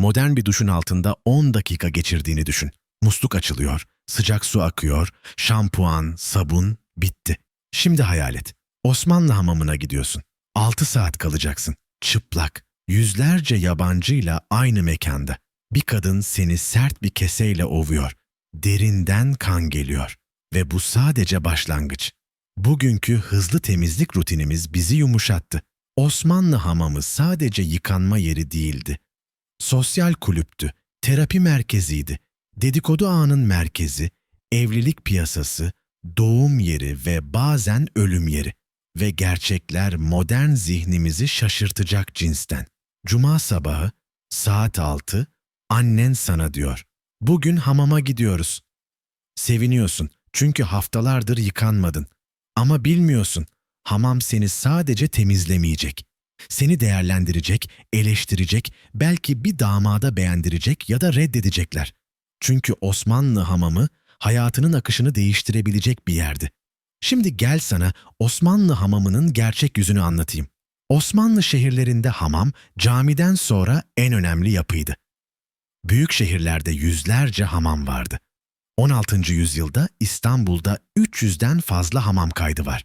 Modern bir duşun altında 10 dakika geçirdiğini düşün. Musluk açılıyor, sıcak su akıyor, şampuan, sabun, bitti. Şimdi hayal et. Osmanlı hamamına gidiyorsun. 6 saat kalacaksın. Çıplak, yüzlerce yabancıyla aynı mekanda. Bir kadın seni sert bir keseyle ovuyor. Derinden kan geliyor. Ve bu sadece başlangıç. Bugünkü hızlı temizlik rutinimiz bizi yumuşattı. Osmanlı hamamı sadece yıkanma yeri değildi. Sosyal kulüptü, terapi merkeziydi, dedikodu ağının merkezi, evlilik piyasası, doğum yeri ve bazen ölüm yeri. Ve gerçekler modern zihnimizi şaşırtacak cinsten. Cuma sabahı, saat 6, annen sana diyor. Bugün hamama gidiyoruz. Seviniyorsun çünkü haftalardır yıkanmadın. Ama bilmiyorsun, hamam seni sadece temizlemeyecek. Seni değerlendirecek, eleştirecek, belki bir damada beğendirecek ya da reddedecekler. Çünkü Osmanlı hamamı hayatının akışını değiştirebilecek bir yerdi. Şimdi gel sana Osmanlı hamamının gerçek yüzünü anlatayım. Osmanlı şehirlerinde hamam camiden sonra en önemli yapıydı. Büyük şehirlerde yüzlerce hamam vardı. 16. yüzyılda İstanbul'da 300'den fazla hamam kaydı var.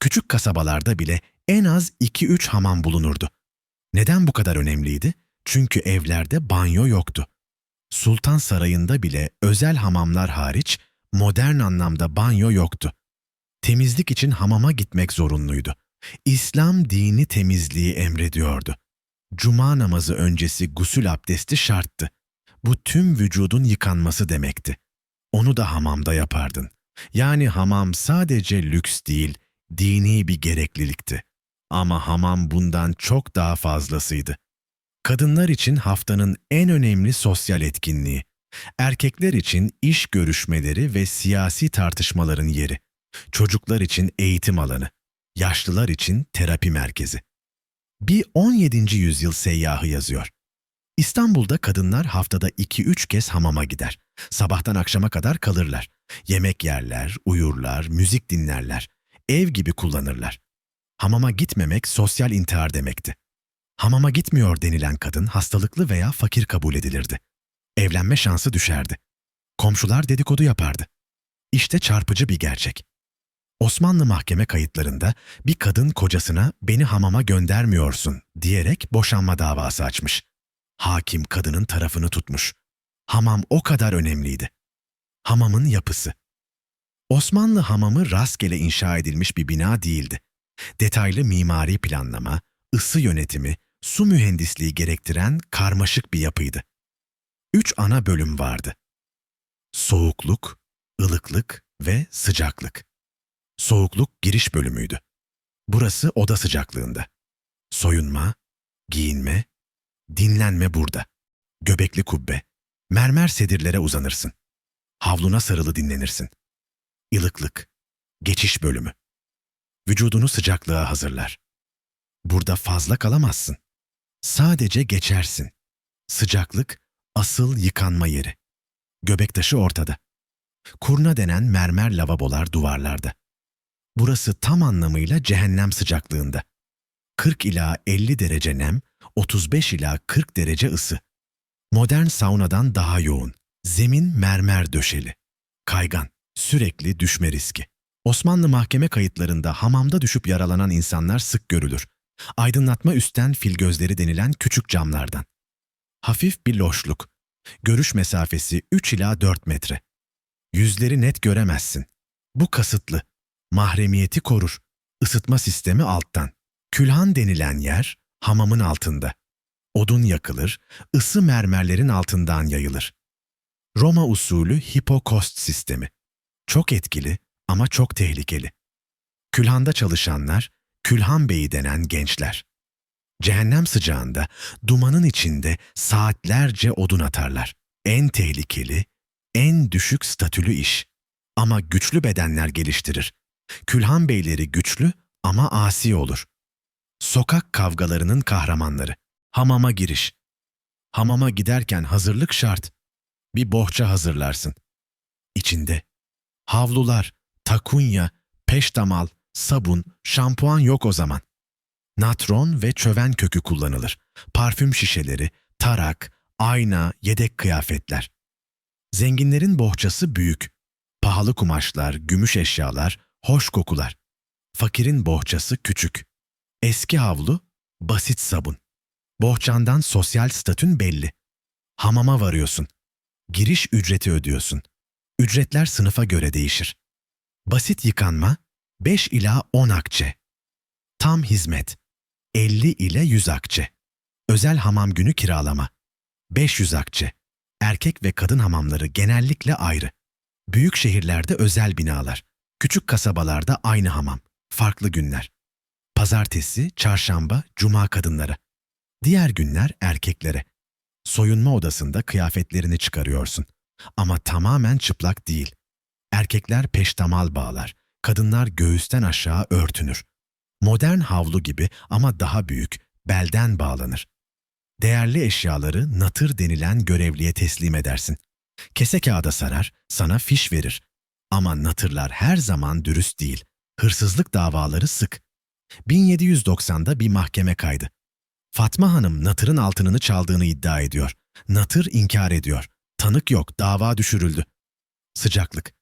Küçük kasabalarda bile en az 2-3 hamam bulunurdu. Neden bu kadar önemliydi? Çünkü evlerde banyo yoktu. Sultan Sarayı'nda bile özel hamamlar hariç modern anlamda banyo yoktu. Temizlik için hamama gitmek zorunluydu. İslam dini temizliği emrediyordu. Cuma namazı öncesi gusül abdesti şarttı. Bu tüm vücudun yıkanması demekti. Onu da hamamda yapardın. Yani hamam sadece lüks değil, dini bir gereklilikti. Ama hamam bundan çok daha fazlasıydı. Kadınlar için haftanın en önemli sosyal etkinliği. Erkekler için iş görüşmeleri ve siyasi tartışmaların yeri. Çocuklar için eğitim alanı. Yaşlılar için terapi merkezi. Bir 17. yüzyıl seyyahı yazıyor. İstanbul'da kadınlar haftada 2-3 kez hamama gider. Sabahtan akşama kadar kalırlar. Yemek yerler, uyurlar, müzik dinlerler. Ev gibi kullanırlar. Hamama gitmemek sosyal intihar demekti. Hamama gitmiyor denilen kadın hastalıklı veya fakir kabul edilirdi. Evlenme şansı düşerdi. Komşular dedikodu yapardı. İşte çarpıcı bir gerçek. Osmanlı mahkeme kayıtlarında bir kadın kocasına beni hamama göndermiyorsun diyerek boşanma davası açmış. Hakim kadının tarafını tutmuş. Hamam o kadar önemliydi. Hamamın yapısı. Osmanlı hamamı rastgele inşa edilmiş bir bina değildi. Detaylı mimari planlama, ısı yönetimi, su mühendisliği gerektiren karmaşık bir yapıydı. Üç ana bölüm vardı. Soğukluk, ılıklık ve sıcaklık. Soğukluk giriş bölümüydü. Burası oda sıcaklığında. Soyunma, giyinme, dinlenme burada. Göbekli kubbe, mermer sedirlere uzanırsın. Havluna sarılı dinlenirsin. Ilıklık, geçiş bölümü. Vücudunu sıcaklığa hazırlar. Burada fazla kalamazsın. Sadece geçersin. Sıcaklık, asıl yıkanma yeri. Göbek taşı ortada. Kurna denen mermer lavabolar duvarlarda. Burası tam anlamıyla cehennem sıcaklığında. 40 ila 50 derece nem, 35 ila 40 derece ısı. Modern saunadan daha yoğun. Zemin mermer döşeli. Kaygan, sürekli düşme riski. Osmanlı mahkeme kayıtlarında hamamda düşüp yaralanan insanlar sık görülür. Aydınlatma üstten fil gözleri denilen küçük camlardan. Hafif bir loşluk. Görüş mesafesi 3 ila 4 metre. Yüzleri net göremezsin. Bu kasıtlı. Mahremiyeti korur. Isıtma sistemi alttan. Külhan denilen yer hamamın altında. Odun yakılır, ısı mermerlerin altından yayılır. Roma usulü hipokost sistemi. Çok etkili ama çok tehlikeli. Külhanda çalışanlar, Külhan Beyi denen gençler. Cehennem sıcağında, dumanın içinde saatlerce odun atarlar. En tehlikeli, en düşük statülü iş. Ama güçlü bedenler geliştirir. Külhan beyleri güçlü ama asi olur. Sokak kavgalarının kahramanları. Hamama giriş. Hamama giderken hazırlık şart. Bir bohça hazırlarsın. İçinde havlular, takunya, peştemal, sabun, şampuan yok o zaman. Natron ve çöven kökü kullanılır. Parfüm şişeleri, tarak, ayna, yedek kıyafetler. Zenginlerin bohçası büyük. Pahalı kumaşlar, gümüş eşyalar, hoş kokular. Fakirin bohçası küçük. Eski havlu, basit sabun. Bohçandan sosyal statün belli. Hamama varıyorsun. Giriş ücreti ödüyorsun. Ücretler sınıfa göre değişir. Basit yıkanma 5 ila 10 akçe. Tam hizmet 50 ile 100 akçe. Özel hamam günü kiralama 500 akçe. Erkek ve kadın hamamları genellikle ayrı. Büyük şehirlerde özel binalar. Küçük kasabalarda aynı hamam. Farklı günler. Pazartesi, çarşamba, cuma kadınlara. Diğer günler erkeklere. Soyunma odasında kıyafetlerini çıkarıyorsun. Ama tamamen çıplak değil. Erkekler peştemal bağlar, kadınlar göğüsten aşağı örtünür. Modern havlu gibi ama daha büyük, belden bağlanır. Değerli eşyaları natır denilen görevliye teslim edersin. Kese kağıda sarar, sana fiş verir. Ama natırlar her zaman dürüst değil. Hırsızlık davaları sık. 1790'da bir mahkeme kaydı. Fatma Hanım Natır'ın altınını çaldığını iddia ediyor. Natır inkar ediyor. Tanık yok, dava düşürüldü. Sıcaklık.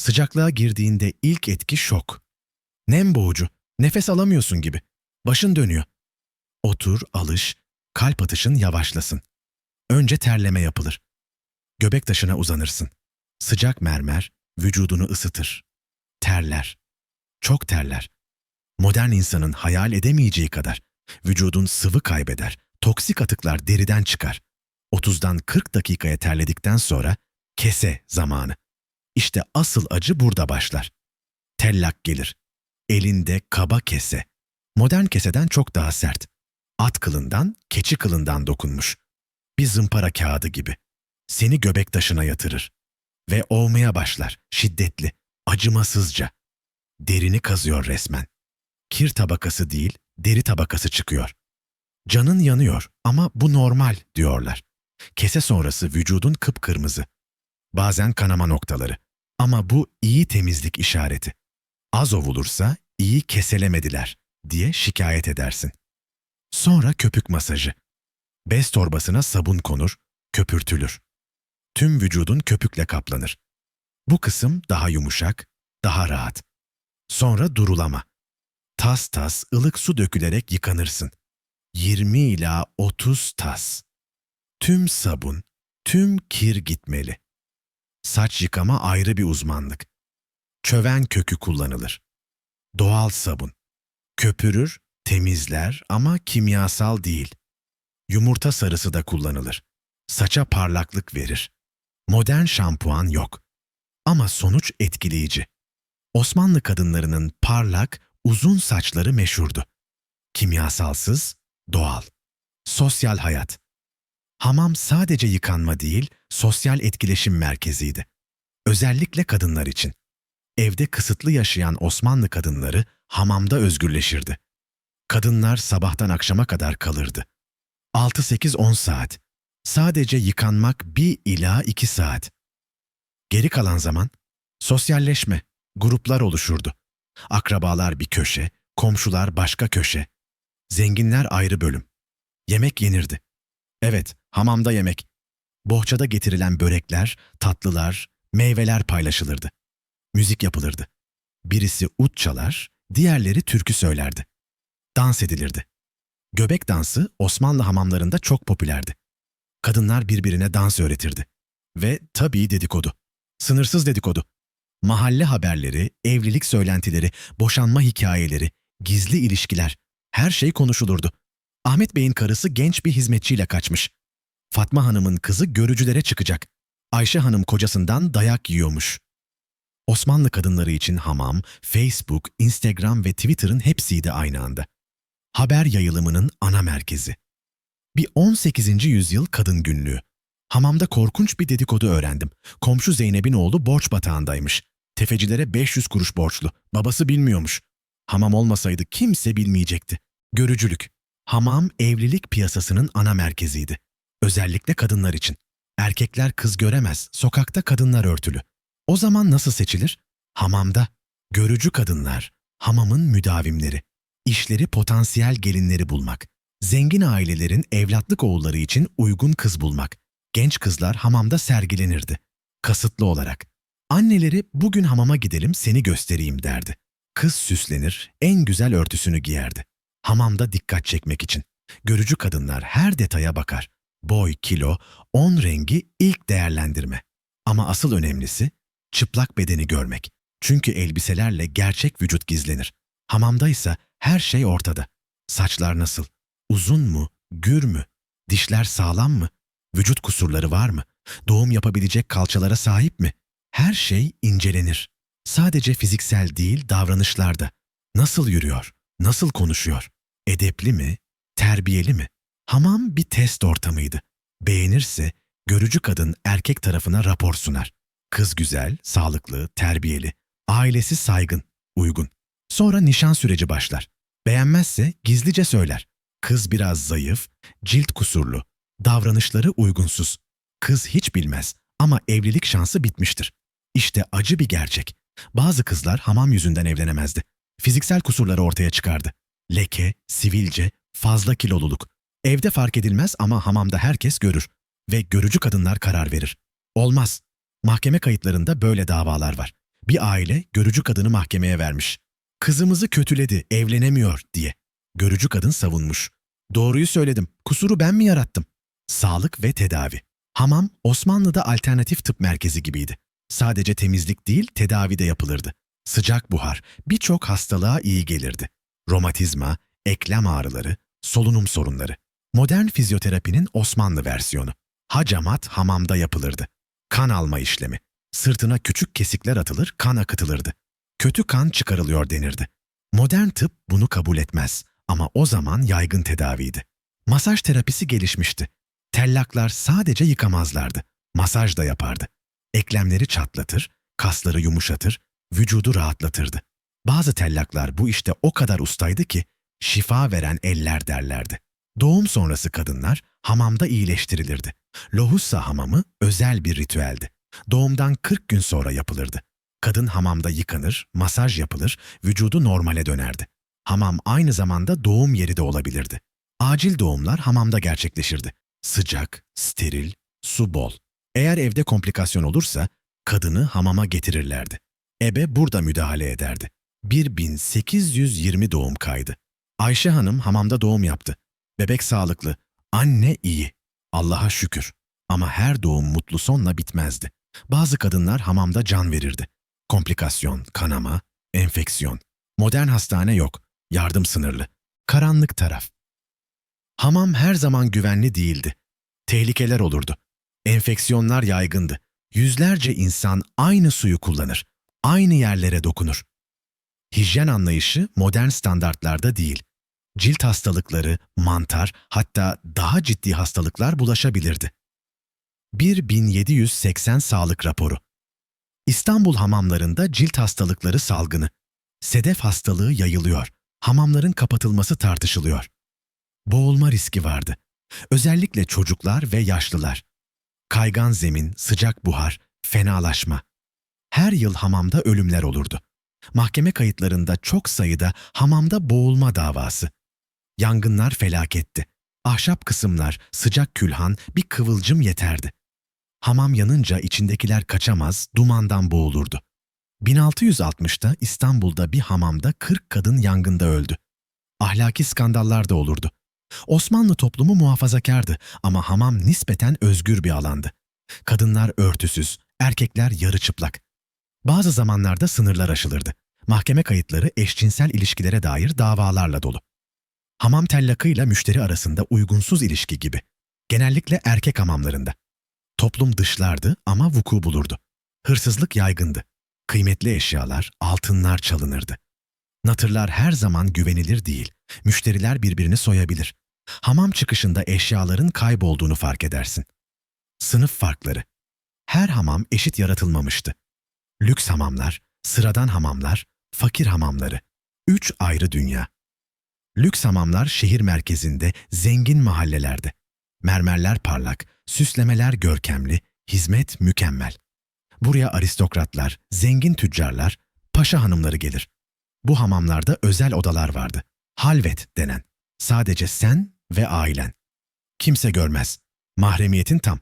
Sıcaklığa girdiğinde ilk etki şok. Nem boğucu, nefes alamıyorsun gibi. Başın dönüyor. Otur, alış, kalp atışın yavaşlasın. Önce terleme yapılır. Göbek taşına uzanırsın. Sıcak mermer vücudunu ısıtır. Terler. Çok terler. Modern insanın hayal edemeyeceği kadar. Vücudun sıvı kaybeder. Toksik atıklar deriden çıkar. 30'dan 40 dakikaya terledikten sonra kese zamanı. İşte asıl acı burada başlar. Tellak gelir. Elinde kaba kese. Modern keseden çok daha sert. At kılından, keçi kılından dokunmuş. Bir zımpara kağıdı gibi. Seni göbek taşına yatırır. Ve ovmaya başlar, şiddetli, acımasızca. Derini kazıyor resmen. Kir tabakası değil, deri tabakası çıkıyor. Canın yanıyor ama bu normal diyorlar. Kese sonrası vücudun kıpkırmızı. Bazen kanama noktaları. Ama bu iyi temizlik işareti. Az ovulursa iyi keselemediler diye şikayet edersin. Sonra köpük masajı. Bez torbasına sabun konur, köpürtülür. Tüm vücudun köpükle kaplanır. Bu kısım daha yumuşak, daha rahat. Sonra durulama. Tas tas ılık su dökülerek yıkanırsın. 20 ila 30 tas. Tüm sabun, tüm kir gitmeli. Saç yıkama ayrı bir uzmanlık. Çöven kökü kullanılır. Doğal sabun. Köpürür, temizler ama kimyasal değil. Yumurta sarısı da kullanılır. Saça parlaklık verir. Modern şampuan yok. Ama sonuç etkileyici. Osmanlı kadınlarının parlak, uzun saçları meşhurdu. Kimyasalsız, doğal. Sosyal hayat. Hamam sadece yıkanma değil, sosyal etkileşim merkeziydi. Özellikle kadınlar için. Evde kısıtlı yaşayan Osmanlı kadınları hamamda özgürleşirdi. Kadınlar sabahtan akşama kadar kalırdı. 6-8-10 saat. Sadece yıkanmak 1 ila 2 saat. Geri kalan zaman sosyalleşme, gruplar oluşurdu. Akrabalar bir köşe, komşular başka köşe. Zenginler ayrı bölüm. Yemek yenirdi. Evet, hamamda yemek. Bohçada getirilen börekler, tatlılar, meyveler paylaşılırdı. Müzik yapılırdı. Birisi ut çalar, diğerleri türkü söylerdi. Dans edilirdi. Göbek dansı Osmanlı hamamlarında çok popülerdi. Kadınlar birbirine dans öğretirdi. Ve tabii dedikodu. Sınırsız dedikodu. Mahalle haberleri, evlilik söylentileri, boşanma hikayeleri, gizli ilişkiler, her şey konuşulurdu. Ahmet Bey'in karısı genç bir hizmetçiyle kaçmış. Fatma Hanım'ın kızı görücülere çıkacak. Ayşe Hanım kocasından dayak yiyormuş. Osmanlı kadınları için hamam, Facebook, Instagram ve Twitter'ın hepsiydi aynı anda. Haber yayılımının ana merkezi. Bir 18. yüzyıl kadın günlüğü. Hamamda korkunç bir dedikodu öğrendim. Komşu Zeynep'in oğlu borç batağındaymış. Tefecilere 500 kuruş borçlu. Babası bilmiyormuş. Hamam olmasaydı kimse bilmeyecekti. Görücülük. Hamam evlilik piyasasının ana merkeziydi. Özellikle kadınlar için. Erkekler kız göremez, sokakta kadınlar örtülü. O zaman nasıl seçilir? Hamamda. Görücü kadınlar, hamamın müdavimleri. İşleri potansiyel gelinleri bulmak. Zengin ailelerin evlatlık oğulları için uygun kız bulmak. Genç kızlar hamamda sergilenirdi. Kasıtlı olarak. Anneleri bugün hamama gidelim seni göstereyim derdi. Kız süslenir, en güzel örtüsünü giyerdi. Hamamda dikkat çekmek için. Görücü kadınlar her detaya bakar. Boy, kilo, on rengi ilk değerlendirme. Ama asıl önemlisi çıplak bedeni görmek. Çünkü elbiselerle gerçek vücut gizlenir. Hamamda ise her şey ortada. Saçlar nasıl? Uzun mu? Gür mü? Dişler sağlam mı? Vücut kusurları var mı? Doğum yapabilecek kalçalara sahip mi? Her şey incelenir. Sadece fiziksel değil davranışlarda. Nasıl yürüyor? Nasıl konuşuyor? Edepli mi? Terbiyeli mi? Hamam bir test ortamıydı. Beğenirse görücü kadın erkek tarafına rapor sunar. Kız güzel, sağlıklı, terbiyeli. Ailesi saygın, uygun. Sonra nişan süreci başlar. Beğenmezse gizlice söyler. Kız biraz zayıf, cilt kusurlu, davranışları uygunsuz. Kız hiç bilmez ama evlilik şansı bitmiştir. İşte acı bir gerçek. Bazı kızlar hamam yüzünden evlenemezdi. Fiziksel kusurları ortaya çıkardı. Leke, sivilce, fazla kiloluluk. Evde fark edilmez ama hamamda herkes görür ve görücü kadınlar karar verir. Olmaz. Mahkeme kayıtlarında böyle davalar var. Bir aile görücü kadını mahkemeye vermiş. Kızımızı kötüledi, evlenemiyor diye. Görücü kadın savunmuş. Doğruyu söyledim. Kusuru ben mi yarattım? Sağlık ve tedavi. Hamam Osmanlı'da alternatif tıp merkezi gibiydi. Sadece temizlik değil, tedavi de yapılırdı. Sıcak buhar birçok hastalığa iyi gelirdi. Romatizma, eklem ağrıları, solunum sorunları. Modern fizyoterapinin Osmanlı versiyonu. Hacamat hamamda yapılırdı. Kan alma işlemi. Sırtına küçük kesikler atılır, kan akıtılırdı. Kötü kan çıkarılıyor denirdi. Modern tıp bunu kabul etmez ama o zaman yaygın tedaviydi. Masaj terapisi gelişmişti. Tellaklar sadece yıkamazlardı. Masaj da yapardı. Eklemleri çatlatır, kasları yumuşatır, vücudu rahatlatırdı. Bazı tellaklar bu işte o kadar ustaydı ki şifa veren eller derlerdi. Doğum sonrası kadınlar hamamda iyileştirilirdi. Lohusa hamamı özel bir ritüeldi. Doğumdan 40 gün sonra yapılırdı. Kadın hamamda yıkanır, masaj yapılır, vücudu normale dönerdi. Hamam aynı zamanda doğum yeri de olabilirdi. Acil doğumlar hamamda gerçekleşirdi. Sıcak, steril, su bol. Eğer evde komplikasyon olursa kadını hamama getirirlerdi. Ebe burada müdahale ederdi. 1820 doğum kaydı. Ayşe Hanım hamamda doğum yaptı. Bebek sağlıklı, anne iyi. Allah'a şükür. Ama her doğum mutlu sonla bitmezdi. Bazı kadınlar hamamda can verirdi. Komplikasyon, kanama, enfeksiyon. Modern hastane yok. Yardım sınırlı. Karanlık taraf. Hamam her zaman güvenli değildi. Tehlikeler olurdu. Enfeksiyonlar yaygındı. Yüzlerce insan aynı suyu kullanır. Aynı yerlere dokunur. Hijyen anlayışı modern standartlarda değil. Cilt hastalıkları, mantar, hatta daha ciddi hastalıklar bulaşabilirdi. 1780 sağlık raporu. İstanbul hamamlarında cilt hastalıkları salgını. Sedef hastalığı yayılıyor. Hamamların kapatılması tartışılıyor. Boğulma riski vardı. Özellikle çocuklar ve yaşlılar. Kaygan zemin, sıcak buhar, fenalaşma. Her yıl hamamda ölümler olurdu. Mahkeme kayıtlarında çok sayıda hamamda boğulma davası. Yangınlar felaketti. Ahşap kısımlar, sıcak külhan, bir kıvılcım yeterdi. Hamam yanınca içindekiler kaçamaz, dumandan boğulurdu. 1660'da İstanbul'da bir hamamda 40 kadın yangında öldü. Ahlaki skandallar da olurdu. Osmanlı toplumu muhafazakardı ama hamam nispeten özgür bir alandı. Kadınlar örtüsüz, erkekler yarı çıplak. Bazı zamanlarda sınırlar aşılırdı. Mahkeme kayıtları eşcinsel ilişkilere dair davalarla dolu. Hamam tellakıyla müşteri arasında uygunsuz ilişki gibi. Genellikle erkek hamamlarında. Toplum dışlardı ama vuku bulurdu. Hırsızlık yaygındı. Kıymetli eşyalar, altınlar çalınırdı. Natırlar her zaman güvenilir değil. Müşteriler birbirini soyabilir. Hamam çıkışında eşyaların kaybolduğunu fark edersin. Sınıf farkları. Her hamam eşit yaratılmamıştı. Lüks hamamlar, sıradan hamamlar, fakir hamamları. Üç ayrı dünya. Lüks hamamlar şehir merkezinde, zengin mahallelerde. Mermerler parlak, süslemeler görkemli, hizmet mükemmel. Buraya aristokratlar, zengin tüccarlar, paşa hanımları gelir. Bu hamamlarda özel odalar vardı. Halvet denen. Sadece sen ve ailen. Kimse görmez. Mahremiyetin tam.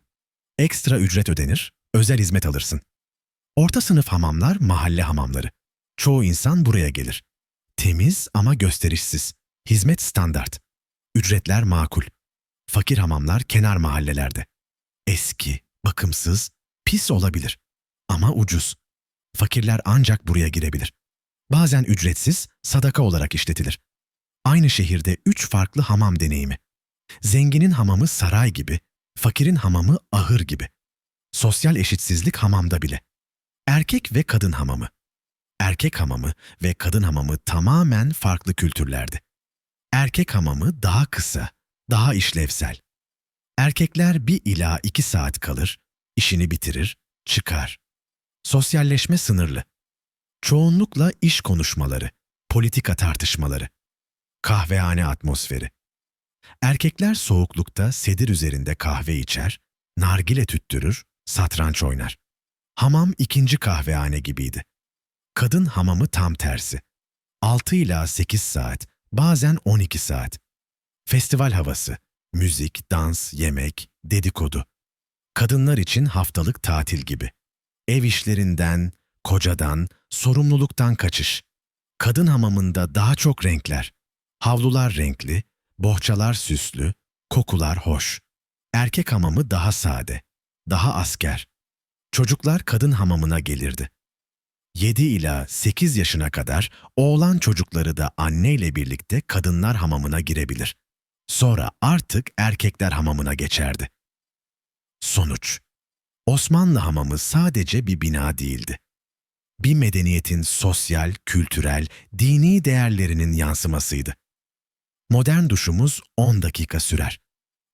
Ekstra ücret ödenir, özel hizmet alırsın. Orta sınıf hamamlar mahalle hamamları. Çoğu insan buraya gelir. Temiz ama gösterişsiz. Hizmet standart. Ücretler makul. Fakir hamamlar kenar mahallelerde. Eski, bakımsız, pis olabilir. Ama ucuz. Fakirler ancak buraya girebilir. Bazen ücretsiz, sadaka olarak işletilir. Aynı şehirde üç farklı hamam deneyimi. Zenginin hamamı saray gibi, fakirin hamamı ahır gibi. Sosyal eşitsizlik hamamda bile. Erkek ve kadın hamamı. Erkek hamamı ve kadın hamamı tamamen farklı kültürlerdi. Erkek hamamı daha kısa, daha işlevsel. Erkekler bir ila iki saat kalır, işini bitirir, çıkar. Sosyalleşme sınırlı. Çoğunlukla iş konuşmaları, politika tartışmaları, kahvehane atmosferi. Erkekler soğuklukta sedir üzerinde kahve içer, nargile tüttürür, satranç oynar. Hamam ikinci kahvehane gibiydi. Kadın hamamı tam tersi. 6 ila 8 saat, bazen 12 saat. Festival havası, müzik, dans, yemek, dedikodu. Kadınlar için haftalık tatil gibi. Ev işlerinden, kocadan, sorumluluktan kaçış. Kadın hamamında daha çok renkler. Havlular renkli, bohçalar süslü, kokular hoş. Erkek hamamı daha sade, daha asker. Çocuklar kadın hamamına gelirdi. 7 ila 8 yaşına kadar oğlan çocukları da anneyle birlikte kadınlar hamamına girebilir. Sonra artık erkekler hamamına geçerdi. Sonuç Osmanlı hamamı sadece bir bina değildi. Bir medeniyetin sosyal, kültürel, dini değerlerinin yansımasıydı. Modern duşumuz 10 dakika sürer.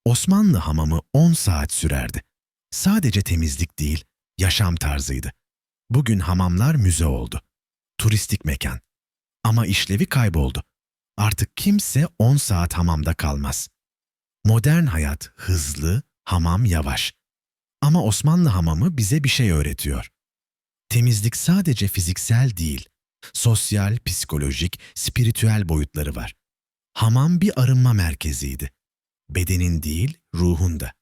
Osmanlı hamamı 10 saat sürerdi. Sadece temizlik değil, yaşam tarzıydı. Bugün hamamlar müze oldu. Turistik mekan. Ama işlevi kayboldu. Artık kimse 10 saat hamamda kalmaz. Modern hayat hızlı, hamam yavaş. Ama Osmanlı hamamı bize bir şey öğretiyor. Temizlik sadece fiziksel değil, sosyal, psikolojik, spiritüel boyutları var. Hamam bir arınma merkeziydi. Bedenin değil, ruhun da.